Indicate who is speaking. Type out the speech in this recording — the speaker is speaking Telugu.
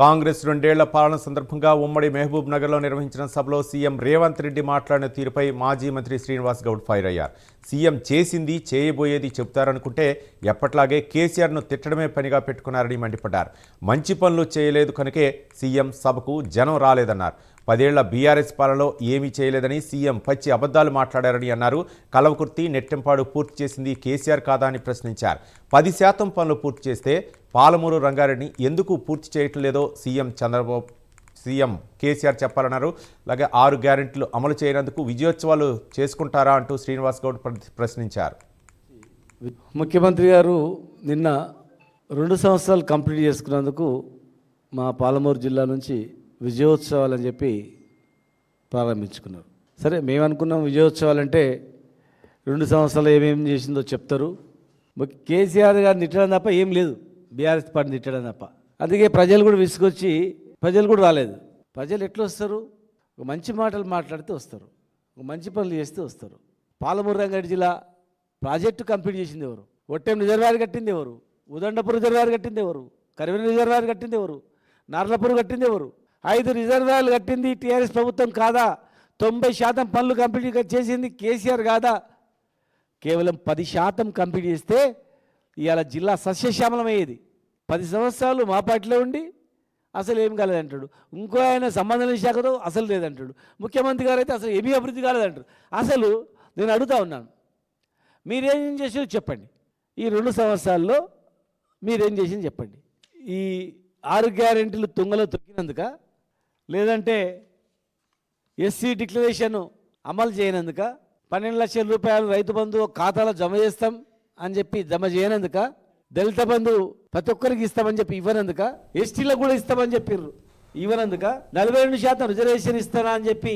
Speaker 1: కాంగ్రెస్ రెండేళ్ళ పాలన సందర్భంగా ఉమ్మడి మహబూబ్ నగర్లో నిర్వహించిన సభలో సీఎం రేవంత్ రెడ్డి మాట్లాడిన తీరుపై మాజీ మంత్రి శ్రీనివాస్ గౌడ్ ఫైర్ అయ్యారు. సీఎం చేసింది చేయబోయేది చెబుతారనుకుంటే ఎప్పట్లాగే కేసీఆర్ను తిట్టడమే పనిగా పెట్టుకున్నారని మండిపడ్డారు. మంచి పనులు చేయలేదు కనుకే సీఎం సభకు జనం రాలేదన్నారు. పదేళ్ళ బీఆర్ఎస్ పాలనలో ఏమీ చేయలేదని సీఎం పచ్చి అబద్ధాలు మాట్లాడారని అన్నారు. కలవకుర్తి నెట్టెంపాడు పూర్తి చేసింది కేసీఆర్ కాదా అని ప్రశ్నించారు. పది శాతం పనులు పూర్తి చేస్తే పాలమూరు రంగారెడ్డిని ఎందుకు పూర్తి చేయట్లేదో సీఎం చంద్రబాబు సీఎం కేసీఆర్ చెప్పాలన్నారు. అలాగే ఆరు గ్యారెంటీలు అమలు చేయనందుకు విజయోత్సవాలు చేసుకుంటారా అంటూ శ్రీనివాస్ గౌడ్ ప్ర- ప్రశ్నించారు.
Speaker 2: ముఖ్యమంత్రి గారు నిన్న రెండు సంవత్సరాలు కంప్లీట్ చేసుకున్నందుకు మా పాలమూరు జిల్లా నుంచి విజయోత్సవాలు అని చెప్పి ప్రారంభించుకున్నారు. సరే మేము అనుకున్నాం విజయోత్సవాలు అంటే రెండు సంవత్సరాలు ఏమేమి చేసిందో చెప్తారు. కేసీఆర్ గారు తిట్టడం తప్ప ఏం లేదు. బీఆర్ఎస్ పార్టీ తిట్టడం తప్ప. అందుకే ప్రజలు కూడా విసుకొచ్చి ప్రజలు కూడా రాలేదు. ప్రజలు ఎట్లా వస్తారు? ఒక మంచి మాటలు మాట్లాడితే వస్తారు. ఒక మంచి పనులు చేస్తే వస్తారు. పాలమూరు రంగారెడ్డి జిల్లా ప్రాజెక్టు కంప్లీట్ చేసింది ఎవరు? ఒట్టెం రిజర్వాయర్ కట్టింది ఎవరు? ఉదండపూర్ రిజర్వాయర్ కట్టింది ఎవరు? కరివేన రిజర్వాయర్ కట్టింది ఎవరు? నార్లపూర్ కట్టింది ఎవరు? ఐదు రిజర్వాయర్లు కట్టింది టీఆర్ఎస్ ప్రభుత్వం కాదా? తొంభై శాతం పనులు కంప్లీట్ చేసింది కేసీఆర్ కాదా? కేవలం పది శాతం కంప్లీట్ చేస్తే ఇవాళ జిల్లా సస్యశ్యామలమయ్యేది. పది సంవత్సరాలు మా పార్టీలో ఉండి అసలు ఏం కాలేదంటాడు. ఇంకో ఆయన సంబంధం లేని శాఖతో అసలు లేదంటాడు. ముఖ్యమంత్రి గారు అయితే అసలు ఏమీ అభివృద్ధి కాలేదంటారు. అసలు నేను అడుగుతా ఉన్నాను. మీరేం చేసారు చెప్పండి. ఈ రెండు సంవత్సరాల్లో మీరేం చేసింది చెప్పండి. ఈ ఆరు గ్యారెంటీలు తుంగలో తొక్కినందుక లేదంటే ఎస్సీ డిక్లరేషన్ అమలు చేయనందుక పన్నెండు లక్షల రూపాయలు రైతు బంధు ఖాతాలో జమ చేస్తాం అని చెప్పి జమ చేయనందుక దళిత బంధు ప్రతి ఒక్కరికి ఇస్తామని చెప్పి ఇవ్వనందుక ఎస్టీలకు కూడా ఇస్తామని చెప్పిర్రు. ఇవ్వనందుక నలభై రెండు శాతం రిజర్వేషన్ ఇస్తానా అని చెప్పి